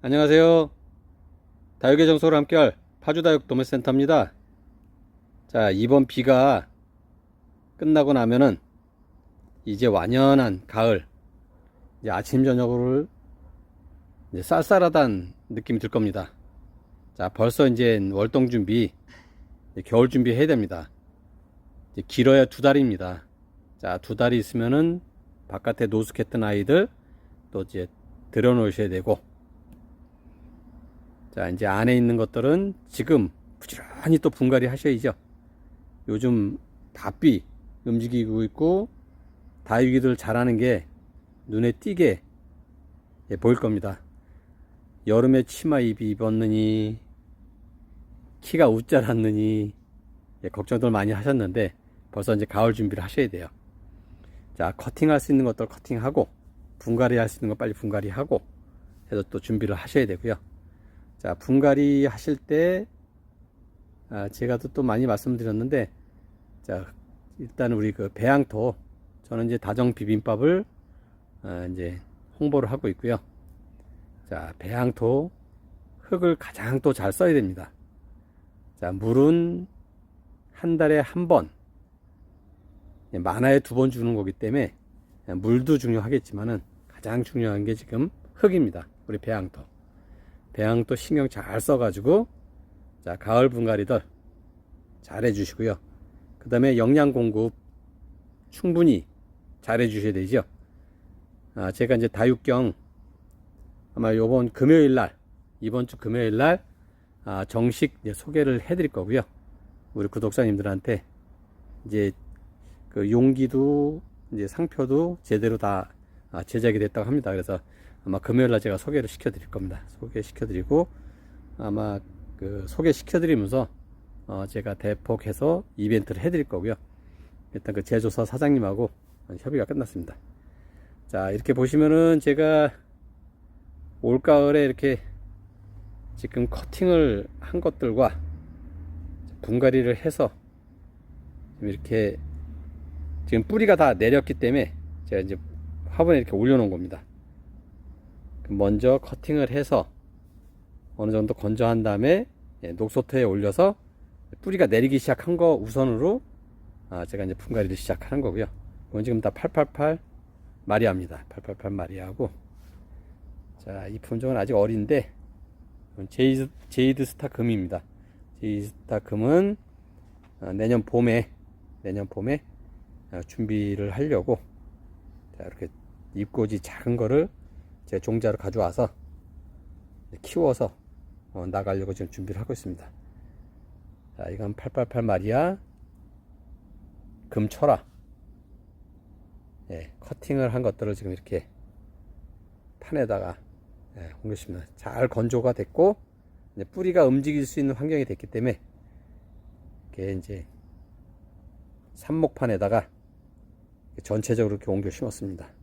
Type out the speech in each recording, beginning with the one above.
안녕하세요. 다육의 정서로 함께할 파주다육 도매센터입니다. 자, 이번 비가 끝나고 나면은 이제 완연한 가을, 이제 아침, 저녁을 이제 쌀쌀하다는 느낌이 들 겁니다. 자, 벌써 이제 월동 준비, 이제 겨울 준비 해야 됩니다. 이제 길어야 두 달입니다. 자, 두 달이 있으면은 바깥에 노숙했던 아이들 또 이제 들여놓으셔야 되고, 자, 이제 안에 있는 것들은 지금 부지런히 또 분갈이 하셔야죠. 요즘 바삐 움직이고 있고, 다육이들 자라는 게 눈에 띄게 예, 보일 겁니다. 여름에 치마 입이 입었느니, 키가 웃자랐느니, 예, 걱정들 많이 하셨는데, 벌써 이제 가을 준비를 하셔야 돼요. 자, 커팅할 수 있는 것들 커팅하고, 분갈이 할 수 있는 거 빨리 분갈이 하고, 해서 또 준비를 하셔야 되고요. 자, 분갈이 하실 때, 아, 제가 또, 또 많이 말씀드렸는데, 자, 일단 우리 그 배양토, 저는 이제 다정 비빔밥을, 아, 이제 홍보를 하고 있고요. 자, 배양토, 흙을 가장 또 잘 써야 됩니다. 자, 물은 한 달에 한 번, 예, 많아야 두번 주는 거기 때문에, 물도 중요하겠지만은, 가장 중요한 게 지금 흙입니다. 우리 배양토. 배양토 신경 잘 써가지고 자 가을 분갈이들 잘 해주시고요. 그 다음에 영양 공급 충분히 잘 해주셔야 되죠. 아, 제가 이제 다육경 아마 요번 금요일 날 이번 주 금요일 날 아, 정식 소개를 해드릴 거고요. 우리 구독자님들한테 이제 그 용기도 이제 상표도 제대로 다 아, 제작이 됐다고 합니다. 그래서 아마 금요일 날 제가 소개를 시켜 드릴 겁니다. 소개시켜 드리고 아마 그 소개시켜 드리면서 어 제가 대폭해서 이벤트를 해 드릴 거고요. 일단 그 제조사 사장님하고 협의가 끝났습니다. 자, 이렇게 보시면은 제가 올가을에 이렇게 지금 커팅을 한 것들과 분갈이를 해서 이렇게 지금 뿌리가 다 내렸기 때문에 제가 이제 화분에 이렇게 올려놓은 겁니다. 먼저 커팅을 해서 어느 정도 건조한 다음에 예, 녹소토에 올려서 뿌리가 내리기 시작한 거 우선으로 아, 제가 이제 분갈이를 시작하는 거고요. 이건 지금 다 888 마리아입니다. 888 마리아하고 자, 이 품종은 아직 어린데 제이드, 제이드 스타 금입니다. 제이드 스타 금은 아, 내년 봄에 내년 봄에 아, 준비를 하려고 자, 이렇게 잎꽂이 작은 거를 제 종자로 가져와서 키워서 어, 나가려고 지금 준비를 하고 있습니다. 자, 이건 888 마리아 금철화. 예, 커팅을 한 것들을 지금 이렇게 판에다가 예, 옮겼습니다. 잘 건조가 됐고 이제 뿌리가 움직일 수 있는 환경이 됐기 때문에 이게 이제 삽목판에다가 전체적으로 이렇게 옮겨 심었습니다.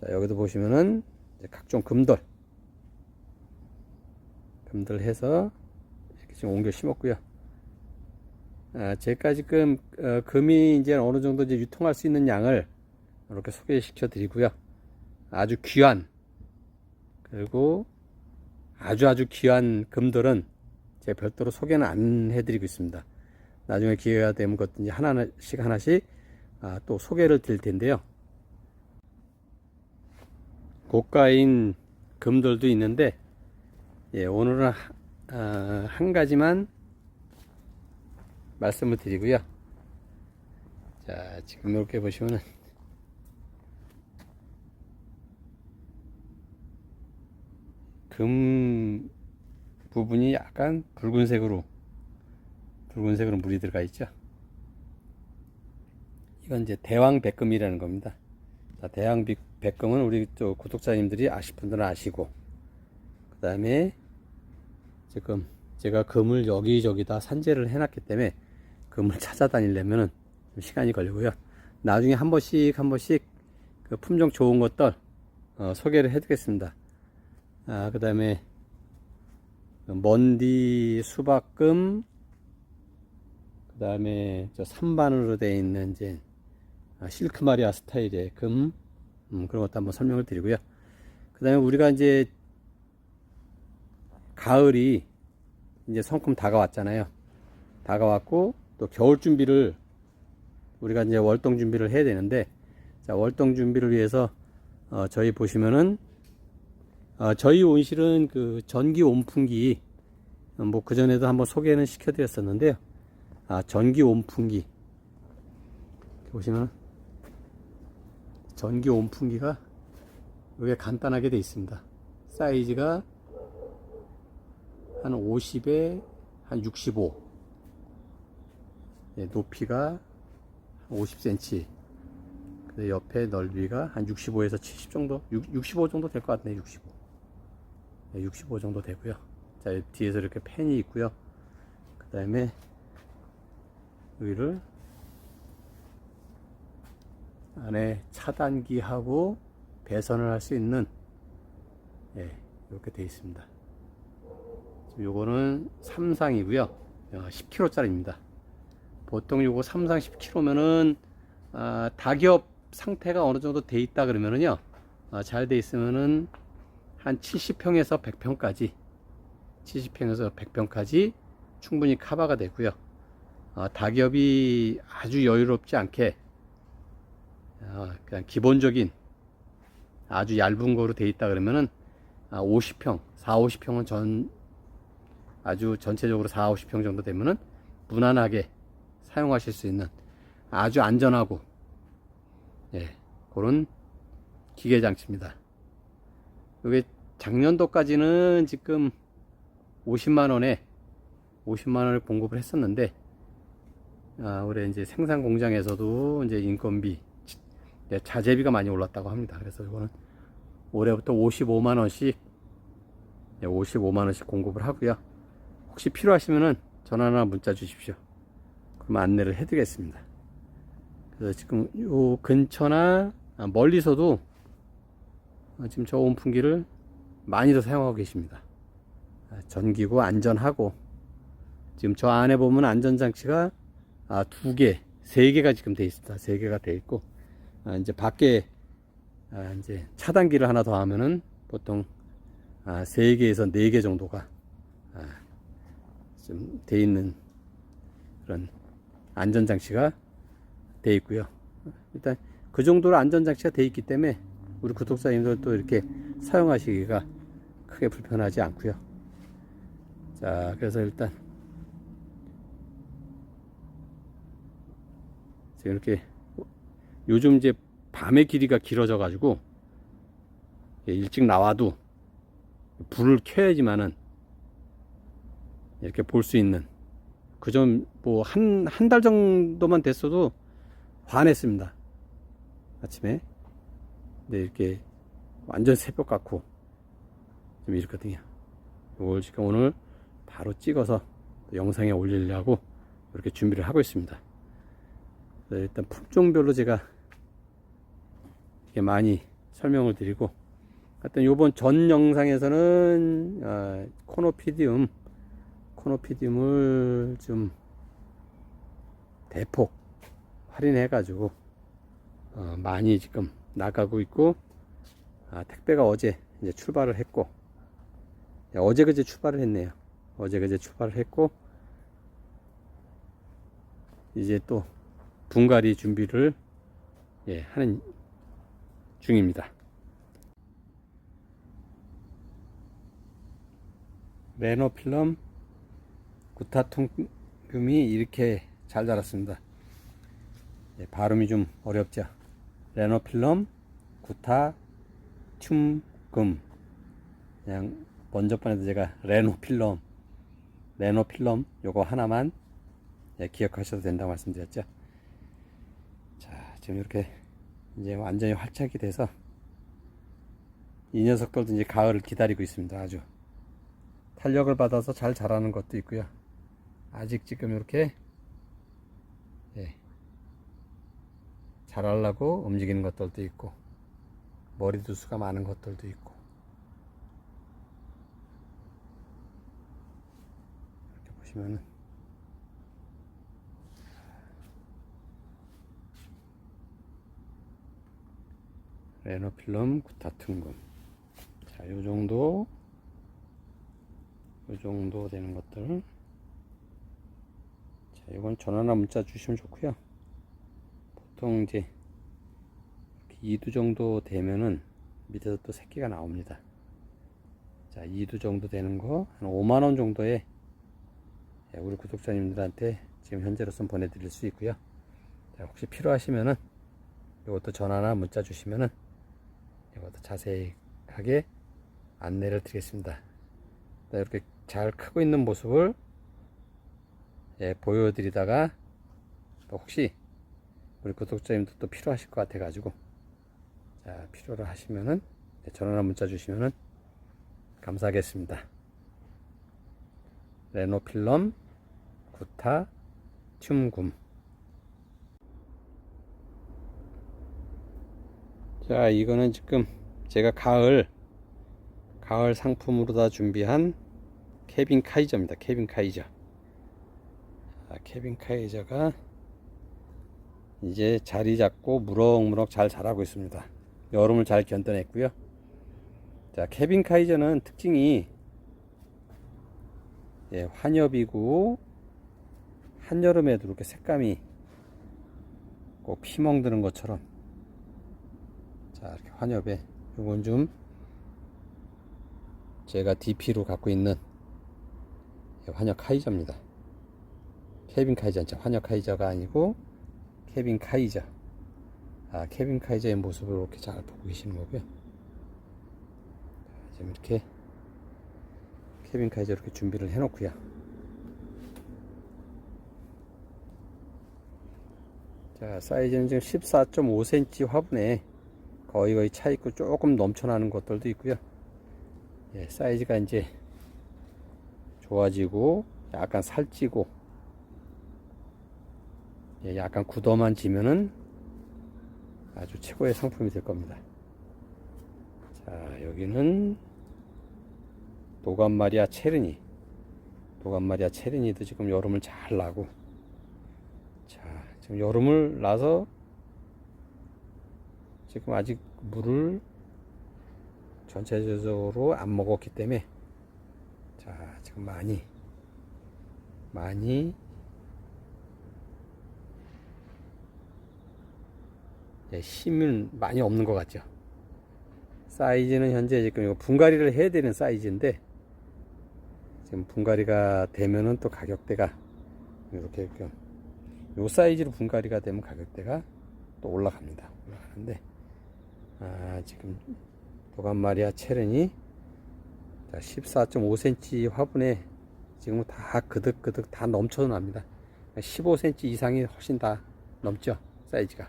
자, 여기도 보시면은 각종 금돌. 금들 해서 이렇게 지금 옮겨 심었고요. 아, 제가 지금 어, 금이 이제 어느 정도 이제 유통할 수 있는 양을 이렇게 소개시켜 드리고요. 아주 귀한 그리고 아주 아주 귀한 금들은 제가 별도로 소개는 안 해드리고 있습니다. 나중에 기회가 되면 것 이제 하나씩 하나씩 아, 또 소개를 드릴 텐데요. 고가인 금들도 있는데 예, 오늘은 하, 어, 한 가지만 말씀을 드리고요. 자, 지금 이렇게 보시면은 금 부분이 약간 붉은색으로 붉은색으로 물이 들어가 있죠. 이건 이제 대왕 백금이라는 겁니다. 자, 대왕 백 금은 우리 또 구독자님들이 아실 분들은 아시고 그 다음에 지금 제가 금을 여기저기 다 산재를 해놨기 때문에 금을 찾아다니려면은 좀 시간이 걸리고요. 나중에 한 번씩 한 번씩 그 품종 좋은 것들 어, 소개를 해드리겠습니다. 아, 그 다음에 먼디 수박금, 그 다음에 저 산반으로 되어 있는 이제 아, 실크 마리아 스타일의 금, 음, 그런 것도 한번 설명을 드리고요. 그 다음에 우리가 이제 가을이 이제 성큼 다가왔잖아요. 다가왔고 또 겨울 준비를 우리가 이제 월동 준비를 해야 되는데 자 월동 준비를 위해서 어, 저희 보시면은 어, 저희 온실은 그 전기 온풍기 뭐 그전에도 한번 소개는 시켜드렸었는데요. 아 전기 온풍기 보시면 전기 온풍기가 이게 간단하게 되어 있습니다. 사이즈가 한 50에 한 65. 예, 높이가 50cm. 그 옆에 넓이가 한 65에서 70 정도, 65 정도 될 것 같네, 65. 예, 65 정도 되고요. 자, 뒤에서 이렇게 팬이 있고요. 그 다음에 여기를 안에 차단기하고 배선을 할 수 있는 예, 이렇게 되어 있습니다. 요거는 삼상이고요. 10kg짜리입니다. 보통 요거 삼상 10kg면은 아, 닭엽 상태가 어느 정도 돼 있다 그러면은요. 아, 잘돼 있으면은 한 70평에서 100평까지 70평에서 100평까지 충분히 커버가 되고요. 아, 닭엽이 아주 여유롭지 않게 아, 그냥 기본적인 아주 얇은 거로 돼 있다 그러면은 아, 50평, 4, 50평은 전 아주 전체적으로 4, 50평 정도 되면은 무난하게 사용하실 수 있는 아주 안전하고 예, 그런 기계 장치입니다. 이게 작년도까지는 지금 50만 원에 50만 원을 공급을 했었는데 아, 올해 이제 생산 공장에서도 이제 인건비 네, 자재비가 많이 올랐다고 합니다. 그래서 이거는 올해부터 55만 원씩 55만 원씩 공급을 하고요. 혹시 필요하시면은 전화나 문자 주십시오. 그럼 안내를 해드리겠습니다. 그래서 지금 요 근처나 아, 멀리서도 어, 지금 저 온풍기를 많이들 사용하고 계십니다. 아, 전기고 안전하고 지금 저 안에 보면 안전장치가 아, 두 개, 세 개가 지금 돼 있습니다. 세 개가 돼 있고 아, 이제 밖에 아, 이제 차단기를 하나 더 하면은 보통 아, 3개에서 4개 정도가 아, 좀돼 있는 그런 안전 장치가 돼 있고요. 일단 그 정도로 안전 장치가 돼 있기 때문에 우리 구독자님들도 이렇게 사용하시기가 크게 불편하지 않고요. 자, 그래서 일단 지금 이렇게 요즘 이제 밤의 길이가 길어져 가지고 일찍 나와도 불을 켜야지만은 이렇게 볼 수 있는 그 점 뭐 한 한 달 정도만 됐어도 화냈습니다. 아침에. 근데 이렇게 완전 새벽 같고 좀 이렇거든요. 이걸 지금 오늘 바로 찍어서 영상에 올리려고 이렇게 준비를 하고 있습니다. 그래서 일단 품종별로 제가 많이 설명을 드리고 하여튼 요번 전 영상에서는 아, 코노피디움 코노피디움을 좀 대폭 할인해 가지고 어, 많이 지금 나가고 있고 아, 택배가 어제 이제 출발을 했고 야, 어제 그제 출발을 했네요. 어제 그제 출발을 했고 이제 또 분갈이 준비를 예, 하는 중입니다. 레노필럼 구타통금이 이렇게 잘 자랐습니다. 예, 발음이 좀 어렵죠. 레노필럼 구타툼금 그냥 먼저 번에도 제가 레노필럼 레노필럼 요거 하나만 예, 기억하셔도 된다고 말씀드렸죠. 자 지금 이렇게 이제 완전히 활착이 돼서 이 녀석들도 이제 가을을 기다리고 있습니다. 아주 탄력을 받아서 잘 자라는 것도 있고요. 아직 지금 이렇게 예, 자라려고 움직이는 것들도 있고 머리 두수가 많은 것들도 있고 이렇게 보시면은 레노필름 구타퉁금 자, 요 정도 이 정도 되는 것들. 자, 이건 전화나 문자 주시면 좋고요. 보통 이제 이렇게 2두 정도 되면은 밑에서 또 새끼가 나옵니다. 자, 2두 정도 되는 거 한 5만 원 정도에 예, 우리 구독자님들한테 지금 현재로선 보내드릴 수 있고요. 자, 혹시 필요하시면은 이것도 전화나 문자 주시면은 이것도 자세하게 안내를 드리겠습니다. 자, 이렇게 잘 크고 있는 모습을 예, 보여드리다가 또 혹시 우리 구독자님도 또 필요하실 것 같아 가지고 자 필요로 하시면은 네, 전화나 문자 주시면은 감사하겠습니다. 레노필럼 구타 튠굼 자 이거는 지금 제가 가을 가을 상품으로 다 준비한 케빈 카이저입니다. 케빈 카이저. 아, 케빈 카이저가 이제 자리 잡고 무럭무럭 잘 자라고 있습니다. 여름을 잘 견뎌냈고요. 자, 케빈 카이저는 특징이 예, 환엽이고 한여름에도 이렇게 색감이 꼭 피멍드는 것처럼 자, 이렇게 환엽에 요건 좀 제가 DP로 갖고 있는 예, 환엽 카이저입니다. 케빈 카이저, 환엽 카이저가 아니고 케빈 카이저. 아, 케빈 카이저의 모습을 이렇게 잘 보고 계시는 거고요. 자, 지금 이렇게 케빈 카이저 이렇게 준비를 해 놓고요. 자, 사이즈는 지금 14.5cm 화분에 거의 거의 차 있고 조금 넘쳐나는 것들도 있고요. 예, 사이즈가 이제 좋아지고 약간 살찌고 예, 약간 굳어만 지면은 아주 최고의 상품이 될 겁니다. 자, 여기는 도감마리아 체르니. 도감마리아 체르니도 지금 여름을 잘 나고. 자, 지금 여름을 나서 지금 아직 물을 전체적으로 안 먹었기 때문에 자, 지금 많이 많이 예, 힘은 많이 없는 것 같죠. 사이즈는 현재 지금 이거 분갈이를 해야 되는 사이즈인데 지금 분갈이가 되면은 또 가격대가 이렇게 이렇게 요 사이즈로 분갈이가 되면 가격대가 또 올라갑니다. 올라가는데 아 지금 도감마리아 체른이 14.5cm 화분에 지금 다 그득그득 다 넘쳐납니다. 15cm 이상이 훨씬 다 넘죠 사이즈가.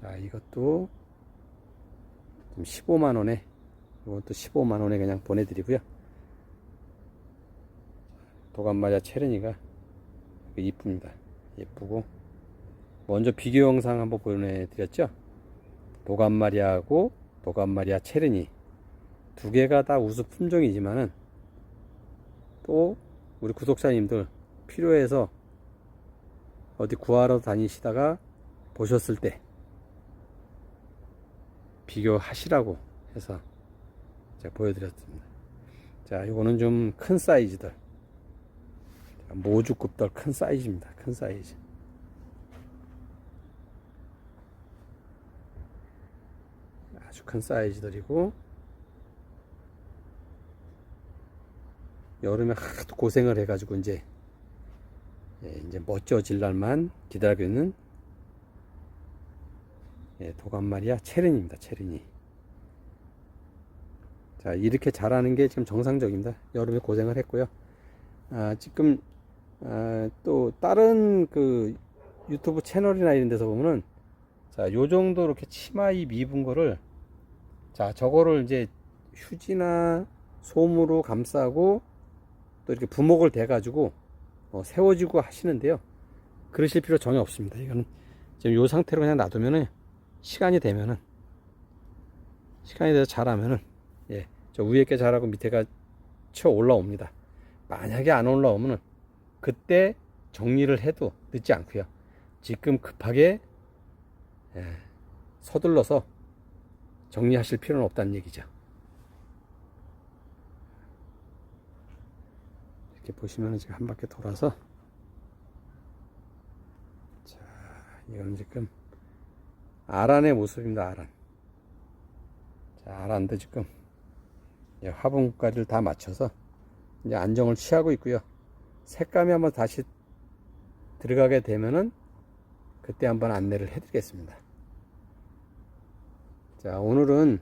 자, 이것도 좀 15만원에, 이것도 15만원에 그냥 보내드리고요. 도감마자 체르니가 이쁩니다. 예쁘고. 먼저 비교 영상 한번 보내드렸죠? 도감마리아하고 도감마리아 체르니. 두 개가 다 우수 품종이지만은 또 우리 구독자님들 필요해서 어디 구하러 다니시다가 보셨을 때 비교하시라고 해서 제가 보여드렸습니다. 자, 이거는 좀 큰 사이즈들. 모주급들 큰 사이즈입니다. 큰 사이즈. 아주 큰 사이즈들이고, 여름에 하도 고생을 해가지고, 이제, 예, 이제 멋져질 날만 기다리고 있는 예, 도감마리아 체른입니다. 체른이. 자, 이렇게 자라는 게 지금 정상적입니다. 여름에 고생을 했고요. 아, 지금, 아, 또, 다른 그 유튜브 채널이나 이런 데서 보면은, 자, 요 정도 이렇게 치마이 미분 거를, 자, 저거를 이제 휴지나 솜으로 감싸고, 또 이렇게 부목을 대가지고, 어, 세워지고 하시는데요. 그러실 필요 전혀 없습니다. 이거는 지금 요 상태로 그냥 놔두면은, 시간이 되면은 시간이 돼서 자라면은 예, 저 위에 게 자라고 밑에가 쳐 올라옵니다. 만약에 안 올라오면은 그때 정리를 해도 늦지 않고요. 지금 급하게 예, 서둘러서 정리하실 필요는 없다는 얘기죠. 이렇게 보시면 지금 한 바퀴 돌아서 자 이건 지금 아란의 모습입니다 아란. 자 아란도 지금 이 화분까지를 다 맞춰서 이제 안정을 취하고 있고요. 색감이 한번 다시 들어가게 되면은 그때 한번 안내를 해드리겠습니다 자 오늘은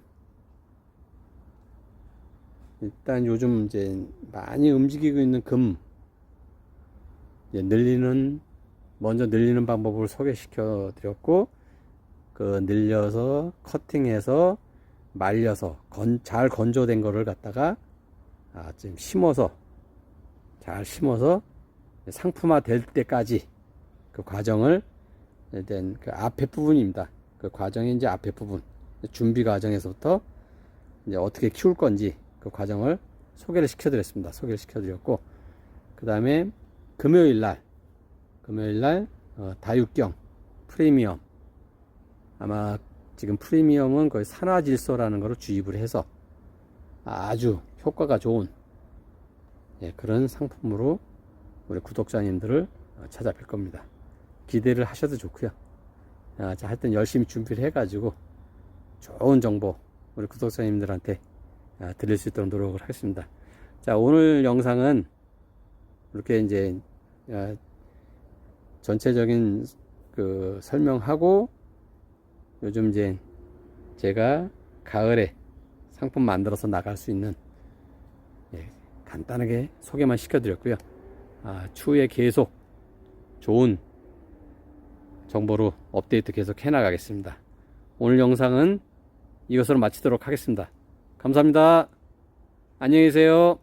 일단 요즘 이제 많이 움직이고 있는 금 늘리는 먼저 늘리는 방법을 소개시켜 드렸고 그 늘려서 커팅해서 말려서 건, 잘 건조된 거를 갖다가 아, 지금 심어서 잘 심어서 상품화 될 때까지 그 과정을 된그 앞에 부분입니다. 그 과정이 이제 앞에 부분 준비 과정에서부터 이제 어떻게 키울 건지 그 과정을 소개를 시켜드렸습니다. 소개를 시켜드렸고 그 다음에 금요일 날 금요일 날 어, 다육경 프리미엄 아마 지금 프리미엄은 거의 산화질소라는 것을 주입을 해서 아주 효과가 좋은 예, 그런 상품으로 우리 구독자님들을 어, 찾아뵐 겁니다. 기대를 하셔도 좋고요. 아, 자, 하여튼 열심히 준비를 해가지고 좋은 정보 우리 구독자님들한테 아, 드릴 수 있도록 노력을 하겠습니다. 자, 오늘 영상은 이렇게 이제 아, 전체적인 그 설명하고 요즘 이제 제가 가을에 상품 만들어서 나갈 수 있는 예, 간단하게 소개만 시켜드렸고요. 아, 추후에 계속 좋은 정보로 업데이트 계속 해나가겠습니다. 오늘 영상은 이것으로 마치도록 하겠습니다. 감사합니다. 안녕히 계세요.